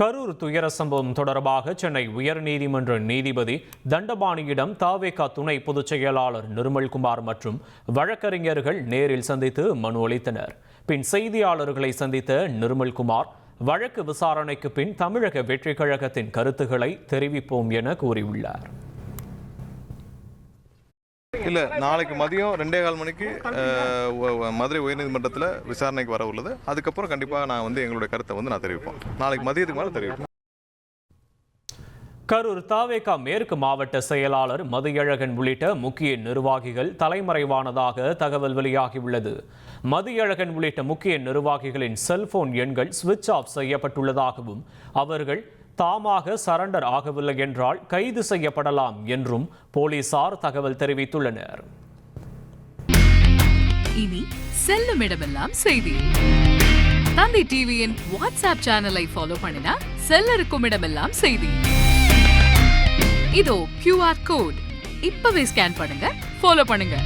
கரூர் துயர சம்பவம் தொடர்பாக சென்னை உயர்நீதிமன்ற நீதிபதி தண்டபாணியிடம் தாவேகா துணை பொதுச் செயலாளர் நிர்மல்குமார் மற்றும் வழக்கறிஞர்கள் நேரில் சந்தித்து மனு அளித்தனர். பின் செய்தியாளர்களை சந்தித்த நிர்மல்குமார் வழக்கு விசாரணைக்கு பின் தமிழக வெற்றிக் கழகத்தின் கருத்துக்களை தெரிவிப்போம் என கூறியுள்ளார். இல்ல நாளைக்கு மதியம் ரெண்டே கால் மணிக்கு மதுரை உயர்நீதிமன்றத்தில் விசாரணைக்கு வர உள்ளது. அதுக்கப்புறம் கண்டிப்பாக நான் வந்து எங்களுடைய கருத்தை வந்து நான் தெரிவிப்போம். நாளைக்கு மதியத்துக்கு மேலே தெரிவிப்போம். கரூர் தாவேகா மேற்கு மாவட்ட செயலாளர் மதியழகன் உள்ளிட்ட முக்கிய நிர்வாகிகள் தலைமறைவானதாக தகவல் வெளியாகியுள்ளது. மதியழகன் உள்ளிட்ட முக்கிய நிர்வாகிகளின் செல்போன் எண்கள் சுவிட்ச் ஆஃப் செய்யப்பட்டுள்ளதாகவும் அவர்கள் தாமாக சரண்டர் ஆகவில்லை என்றால் கைது செய்யப்படலாம் என்றும் போலீசார் தகவல் தெரிவித்துள்ளனர். இனி செல்லும் இடமெல்லாம் செய்தி. தந்தி டிவியின் வாட்ஸ்அப் சேனலை ஃபாலோ பண்ணினா செல்ல இருக்கும் இடமெல்லாம் செய்தி. இதோ கியூஆர் கோட் இப்பவே ஸ்கேன் பண்ணுங்க ஃபாலோ பண்ணுங்க.